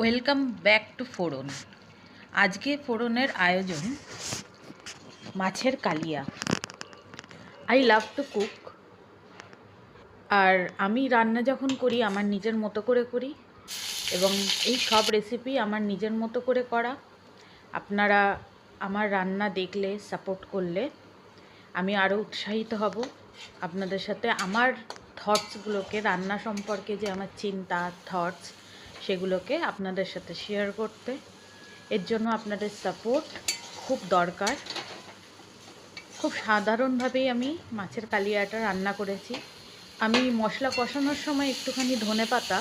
Welcome back to ফোড়ন। আজকে ফোড়নের আয়োজন মাছের কালিয়া। I love to cook. আর আমি রান্না যখন করি, আমার নিজের মতো করে করি এবং এই সব রেসিপি আমার নিজের মতো করে করা। আপনারা আমার রান্না দেখলে সাপোর্ট করলে আমি আরও উৎসাহিত হব। আপনাদের সাথে আমার থটসগুলোকে রান্না সম্পর্কে যে আমার চিন্তা থটস সেগুলোকে আপনাদের সাথে শেয়ার করতে। এর জন্য আপনাদের সাপোর্ট খুব দরকার। খুব সাধারণভাবেই আমি মাছের কালিয়াটা রান্না করেছি। আমি মশলা কষানোর সময় একটুখানি ধনে পাতা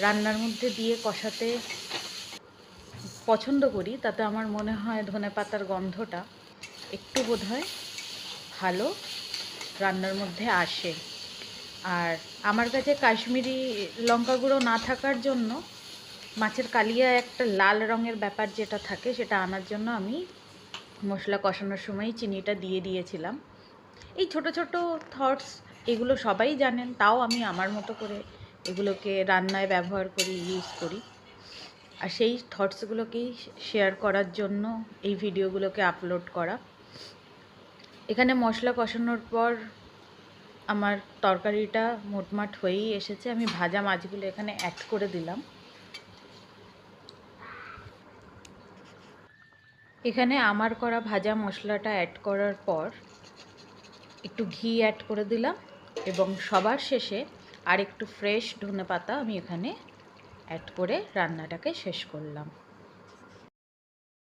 রান্নার মধ্যে দিয়ে কষাতে পছন্দ করি। তাতে আমার মনে হয় ধনে পাতার গন্ধটা একটু বোধহয় ভালো রান্নার মধ্যে আসে। আর আমার কাছে কাশ্মীরি লঙ্কা গুঁড়ো না থাকার জন্য মাছের কালিয়া একটা লাল রঙের ব্যাপার যেটা থাকে সেটা আনার জন্য আমি মশলা কষানোর সময় চিনিটা দিয়ে দিয়েছিলাম। এই ছোট ছোট থটস এগুলো সবাই জানেন, তাও আমি আমার মতো করে এগুলোকে রান্নায় ব্যবহার করি ইউজ করি। আর সেই থটসগুলোকেই শেয়ার করার জন্য এই ভিডিওগুলোকে আপলোড করা। এখানে মশলা কষানোর পর আমার তরকারিটা মোটমাট হয়েই এসেছে। আমি ভাজা মাছগুলো এখানে অ্যাড করে দিলাম। এখানে আমার করা ভাজা মশলাটা অ্যাড করার পর একটু ঘি অ্যাড করে দিলাম এবং সবার শেষে আর একটু ফ্রেশ ধনে পাতা আমি এখানে অ্যাড করে রান্নাটাকে শেষ করলাম।